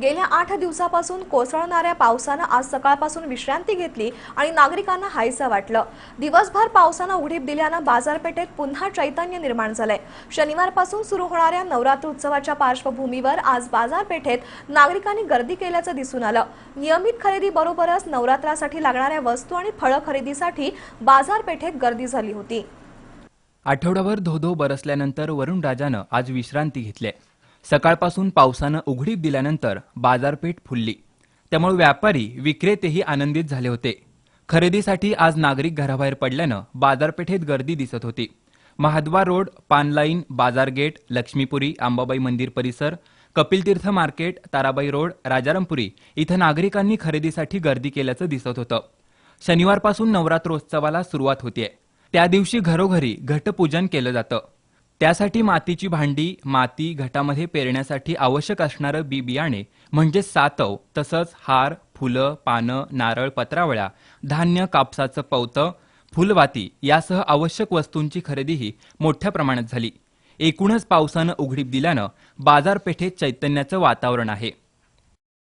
गेल्या आठ दिवसापासून कोसळणाऱ्या पावसानं आज सकाळपासून विश्रांती घेतली आणि नागरिकांना हायसं वाटलं. दिवसभर पावसानं उघडीप दिल्यानं बाजारपेठेत पुन्हा चैतन्य निर्माण झालंय. शनिवारपासून सुरू होणाऱ्या नवरात्र उत्सवाच्या पार्श्वभूमीवर आज बाजारपेठेत नागरिकांनी गर्दी केल्याचं दिसून आलं. नियमित खरेदी बरोबरच नवरात्रासाठी लागणाऱ्या वस्तू आणि फळं खरेदीसाठी बाजारपेठेत गर्दी झाली होती. आठवडाभर धोधो बरसल्यानंतर वरुण राजानं आज विश्रांती घेतली सकाळपासून पावसानं उघडीप दिल्यानंतर बाजारपेठ फुलली. त्यामुळे व्यापारी विक्रेतेही आनंदित झाले होते. खरेदीसाठी आज नागरिक घराबाहेर पडल्यानं बाजारपेठेत गर्दी दिसत होती. महाद्वार रोड पानलाईन बाजारगेट लक्ष्मीपुरी आंबाबाई मंदिर परिसर कपिलतीर्थ मार्केट ताराबाई रोड राजारामपुरी इथं नागरिकांनी खरेदीसाठी गर्दी केल्याचं दिसत होतं. शनिवारपासून नवरात्रोत्सवाला सुरुवात होतीये. त्या दिवशी घरोघरी घटपूजन केलं जातं. त्यासाठी मातीची भांडी माती घटामध्ये पेरण्यासाठी आवश्यक असणारं बी बियाणे म्हणजे सातव तसंच हार फुलं पानं नारळ पत्रावळ्या धान्य कापसाचं पवतं फुलवाती यासह आवश्यक वस्तूंची खरेदीही मोठ्या प्रमाणात झाली. एकूणच पावसानं उघडीप दिल्यानं बाजारपेठेत चैतन्याचं वातावरण आहे.